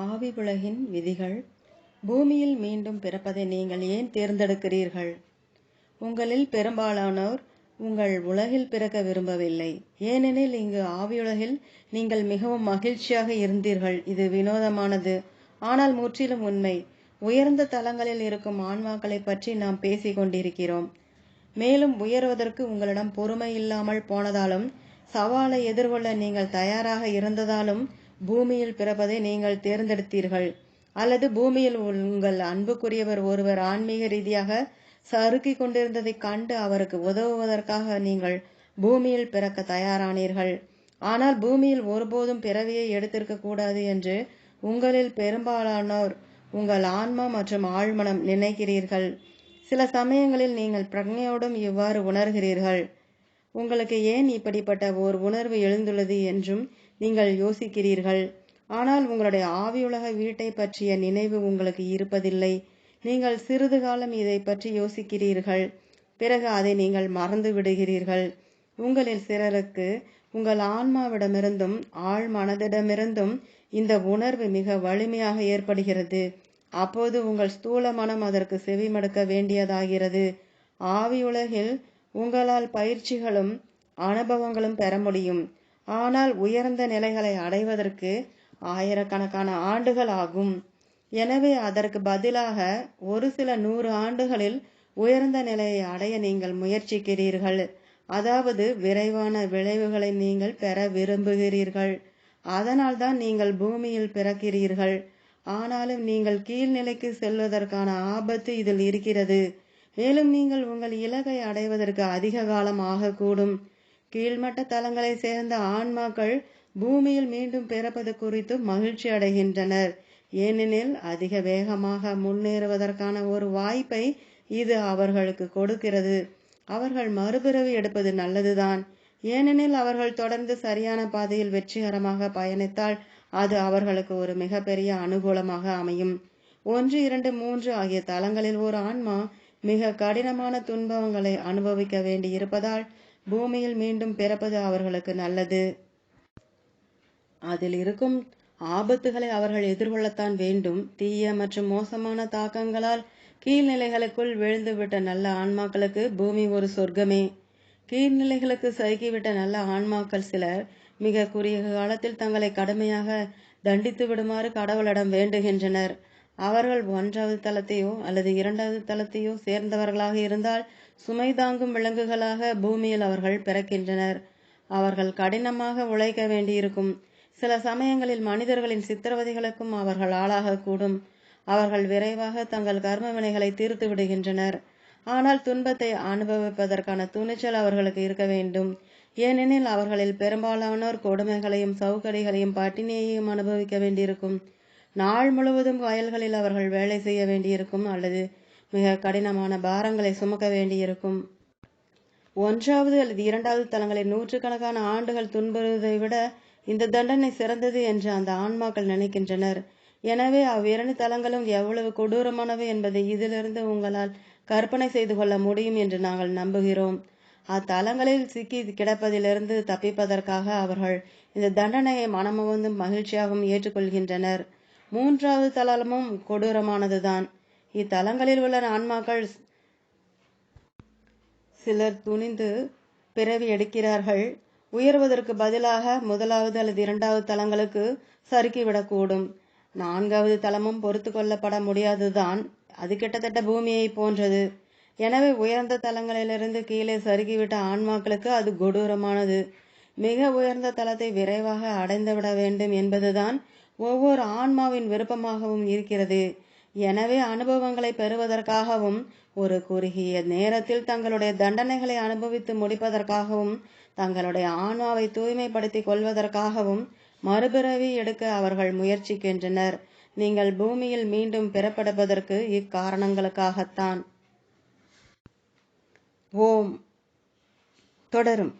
ஆவி உலகின் விதிகள். பூமியில் மீண்டும் பிறப்பதை நீங்கள் ஏன் தேர்ந்தெடுக்கிறீர்கள்? உங்களில் பெரும்பாலானோர் உங்கள் உலகில் பிறக்க விரும்பவில்லை. ஏனெனில் இங்கு ஆவியுலகில் நீங்கள் மிகவும் மகிழ்ச்சியாக இருந்தீர்கள். இது வினோதமானது. ஆனால் முற்றிலும் உண்மை. உயர்ந்த தலங்களில் இருக்கும் ஆன்மாக்களை பற்றி நாம் பேசிக் கொண்டிருக்கிறோம். மேலும் உயர்வதற்கு உங்களிடம் பொறுமை இல்லாமல் போனதாலும் சவாலை எதிர்கொள்ள நீங்கள் தயாராக இருந்ததாலும் பூமியில் பிறப்பதை நீங்கள் தேர்ந்தெடுத்தீர்கள். அல்லது பூமியில் உங்கள் அன்புக்குரியவர் ஒருவர் ஆன்மீக ரீதியாக சறுக்கிக் கொண்டிருந்ததை கண்டு அவருக்கு உதவுவதற்காக நீங்கள் பூமியில் பிறக்க தயாரானீர்கள். ஆனால் பூமியில் ஒருபோதும் பிறவியை எடுத்திருக்க கூடாது என்று உங்களில் பெரும்பாலானோர் உங்கள் ஆன்மா மற்றும் ஆழ்மனம் நினைக்கிறீர்கள். சில சமயங்களில் நீங்கள் பிரக்ஞையோடும் இவ்வாறு உணர்கிறீர்கள். உங்களுக்கு ஏன் இப்படிப்பட்ட ஓர் உணர்வு எழுந்துள்ளது? என்றும் நீங்கள் யோசிக்கிறீர்கள். ஆனால் உங்களுடைய ஆவியுலக வீட்டை பற்றிய நினைவு உங்களுக்கு இருப்பதில்லை. நீங்கள் சிறிது காலம் இதை பற்றி யோசிக்கிறீர்கள். பிறகு அதை நீங்கள் மறந்து விடுகிறீர்கள். உங்களில் சிலருக்கு உங்கள் ஆன்மாவிடமிருந்தும் ஆழ் மனதிடமிருந்தும் இந்த உணர்வு மிக வலிமையாக ஏற்படுகிறது. அப்போது உங்கள் ஸ்தூல மனம் அதற்கு செவிமடுக்க வேண்டியதாகிறது. ஆவியுலகில் உங்களால் பயிற்சிகளும் அனுபவங்களும் பெற முடியும். ஆனால் உயர்ந்த நிலைகளை அடைவதற்கு ஆயிரக்கணக்கான ஆண்டுகள் ஆகும். எனவே அதற்கு பதிலாக ஒரு சில நூறு ஆண்டுகளில் உயர்ந்த நிலையை அடைய நீங்கள் முயற்சிக்கிறீர்கள். அதாவது விரைவான விளைவுகளை நீங்கள் பெற விரும்புகிறீர்கள். அதனால்தான் நீங்கள் பூமியில் பிறக்கிறீர்கள். ஆனாலும் நீங்கள் கீழ்நிலைக்கு செல்வதற்கான ஆபத்து இதில் இருக்கிறது. மேலும் நீங்கள் உங்கள் இலக்கை அடைவதற்கு அதிக காலம் ஆகக்கூடும். கீழ்மட்ட தலங்களை சேர்ந்த ஆன்மாக்கள் பூமியில் மீண்டும் பிறப்பது குறித்து மகிழ்ச்சி அடைகின்றனர். ஏனெனில் அதிக வேகமாக முன்னேறுவதற்கான ஒரு வாய்ப்பை இது அவர்களுக்கு கொடுக்கிறது. அவர்கள் மறுபிறவி எடுப்பது நல்லதுதான். ஏனெனில் அவர்கள் தொடர்ந்து சரியான பாதையில் வெற்றிகரமாக பயணித்தால் அது அவர்களுக்கு ஒரு மிகப்பெரிய அனுகூலமாக அமையும். ஒன்று இரண்டு மூன்று ஆகிய தலங்களில் ஒரு ஆன்மா மிக கடினமான துன்பங்களை அனுபவிக்க வேண்டி இருப்பதால் பூமியில் மீண்டும் பிறப்பது அவர்களுக்கு நல்லது. அதில் இருக்கும் ஆபத்துகளை அவர்கள் எதிர்கொள்ளத்தான் வேண்டும். தீய மற்றும் மோசமான தாக்கங்களால் கீழ்நிலைகளுக்குள் விழுந்துவிட்ட நல்ல ஆன்மாக்களுக்கு பூமி ஒரு சொர்க்கமே. கீழ்நிலைகளுக்கு சறுக்கிவிட்ட நல்ல ஆன்மாக்கள் சிலர் மிக குறுகிய காலத்தில் தங்களை கடுமையாக தண்டித்து விடுமாறு கடவுளிடம் வேண்டுகின்றனர். அவர்கள் ஒன்றாவது தளத்தையோ அல்லது இரண்டாவது தளத்தையோ சேர்ந்தவர்களாக இருந்தால் சுமை தாங்கும் விலங்குகளாக பூமியில் அவர்கள் பிறக்கின்றனர். அவர்கள் கடினமாக உழைக்க வேண்டியிருக்கும். சில சமயங்களில் மனிதர்களின் சித்திரவதைகளுக்கும் அவர்கள் ஆளாகக்கூடும் அவர்கள் விரைவாக தங்கள் கர்ம வினைகளை தீர்த்து விடுகின்றனர். ஆனால் துன்பத்தை அனுபவிப்பதற்கான துணிச்சல் அவர்களுக்கு இருக்க வேண்டும். ஏனெனில் அவர்களில் பெரும்பாலானோர் கொடுமைகளையும் சவுக்கடிகளையும் பட்டினியையும் அனுபவிக்க வேண்டியிருக்கும். நாள் முழுவதும் வயல்களில் அவர்கள் வேலை செய்ய வேண்டியிருக்கும் அல்லது மிக கடினமான பாரங்களை சுமக்க வேண்டியிருக்கும். ஒன்றாவது அல்லது இரண்டாவது தலங்களில் நூற்றுக்கணக்கான ஆண்டுகள் துன்புறுவதை விட இந்த தண்டனை சிறந்தது என்று அந்த ஆன்மாக்கள் நினைக்கின்றனர். எனவே அவ்விரண்டு தலங்களும் எவ்வளவு கொடூரமானவை என்பதை இதிலிருந்து உங்களால் கற்பனை செய்து கொள்ள முடியும் என்று நாங்கள் நம்புகிறோம். அத்தலங்களில் சிக்கி கிடப்பதிலிருந்து தப்பிப்பதற்காக அவர்கள் இந்த தண்டனையை மனமுவந்தும் மகிழ்ச்சியாகவும் ஏற்றுக்கொள்கின்றனர். மூன்றாவது தலமும் கொடூரமானதுதான். இத்தலங்களில் உள்ள ஆன்மாக்கள் சிலர் துணிந்து பிறவி எடுக்கிறார்கள். உயர்வதற்கு பதிலாக முதலாவது அல்லது இரண்டாவது தலங்களுக்கு சறுக்கிவிடக்கூடும். நான்காவது தலமும் பொறுத்து கொள்ளப்பட முடியாதுதான் அது கிட்டத்தட்ட பூமியை போன்றது. எனவே உயர்ந்த தலங்களிலிருந்து கீழே சறுக்கிவிட்ட ஆன்மாக்களுக்கு அது கொடூரமானது. மிக உயர்ந்த தலத்தை விரைவாக அடைந்துவிட வேண்டும் என்பதுதான் ஒவ்வொரு ஆன்மாவின் விருப்பமாகவும் இருக்கிறது. எனவே அனுபவங்களை பெறுவதற்காகவும் ஒரு குறுகிய நேரத்தில் தங்களுடைய தண்டனைகளை அனுபவித்து முடிப்பதற்காகவும் தங்களுடைய ஆன்மாவை தூய்மைப்படுத்திக் கொள்வதற்காகவும் மறுபிறவி எடுக்க அவர்கள் முயற்சிக்கின்றனர். நீங்கள் பூமியில் மீண்டும் பிறப்படுவதற்கு இக்காரணங்களுக்காகத்தான். ஓம். தொடரும்.